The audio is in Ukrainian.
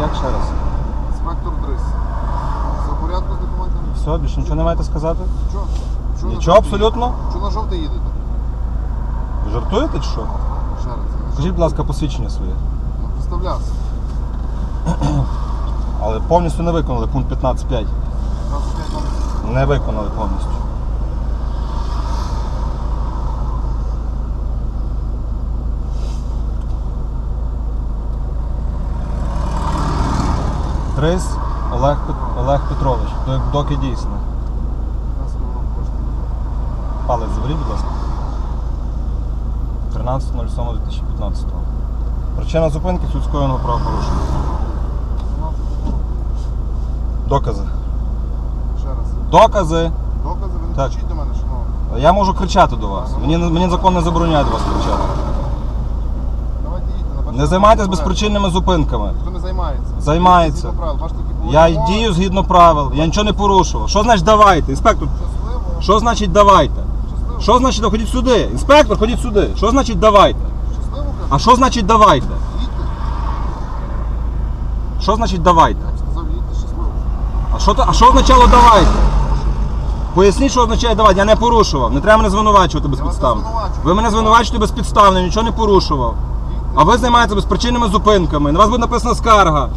Як ще раз? Інспектор Дрис. За порядку з документами? Все, більше нічого не маєте сказати? На Нічого жовтий абсолютно? їдете? Що на жовтий їдете? Ви жартуєте чи що? Ще раз. Скажіть, будь ласка, посвідчення своє. Ну, представлявся. Але повністю не виконали пункт 15.5. 25 номер. Не виконали повністю. Трис Олег, Пет- Олег Петрович. До- Доки дійсно. Нас. Палець заберіть, будь ласка. 13.07.2015. Причина зупинки судського правопорушення. 17 років. Докази. Ще раз. Докази! Докази, ви не Так. кричіть до мене, шановні. Я можу кричати до вас. Мені, мені закон не забороняє до вас кричати. Давайте їдьте. на перший Не займайтесь безпричинними зупинками. Хто не займається? Займається. Я дію згідно правил, я нічого не порушував. Що значить давайте? Інспектор, Щасливо. що значить давайте? Щасливо. Що значить ходіть сюди? Інспектор, ходіть сюди. Що значить давайте? Щасливо, кажу. А що значить давайте? Що значить давайте? Я сказав, їдьте щасливо. А що, а що означало давайте? Поясніть, що означає давайте. Я не порушував. Не треба мене звинувачувати безпідставно. не звинувачую. Ви мене звинувачуєте безпідставно, нічого не порушував. А ви займаєтеся безпричинними зупинками. На вас буде написана скарга.